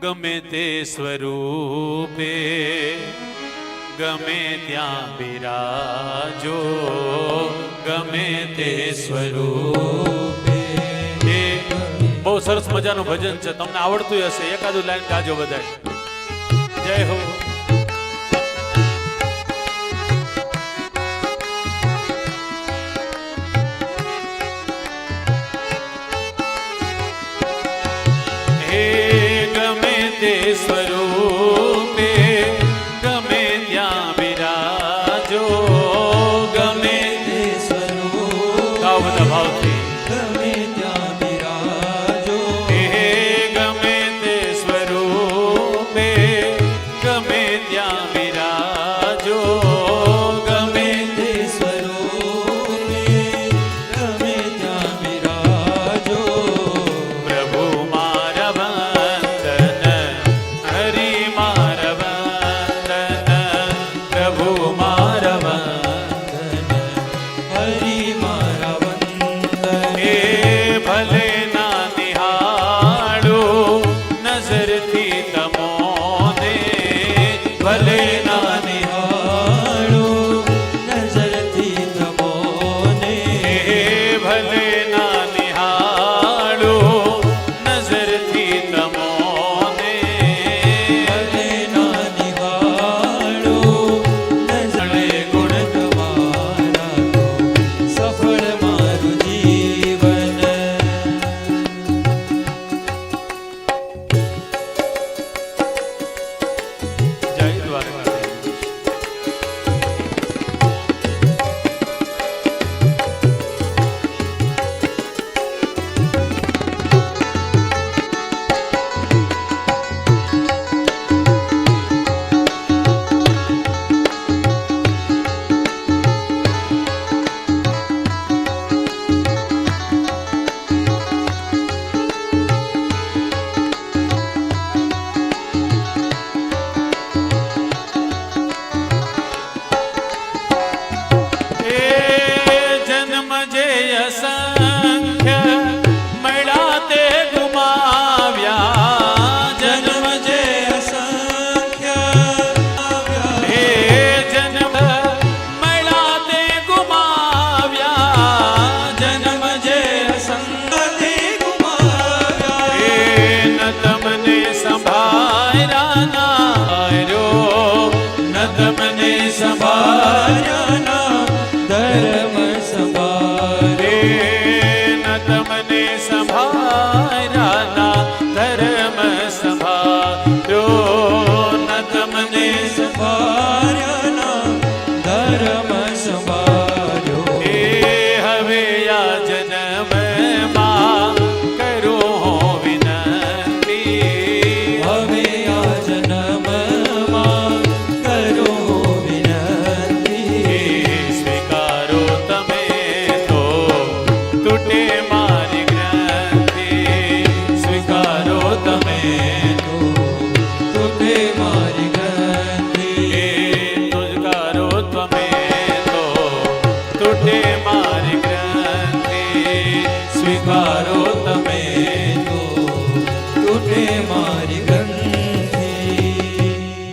ગમે તે સ્વરૂપે, ગમે ત્યાં બિરાજો, ગમે તે સ્વરૂપે. બહુ સરસ મજાનું ભજન છે, તમને આવડતું હશે, એકાદું લાઈન ગાજો બધાય. જય હો. હે যাবে ભલે ના નિહાળો નજરથી તમોને ભલે ના સ્વીકારો તમે તો. તૂટે મારી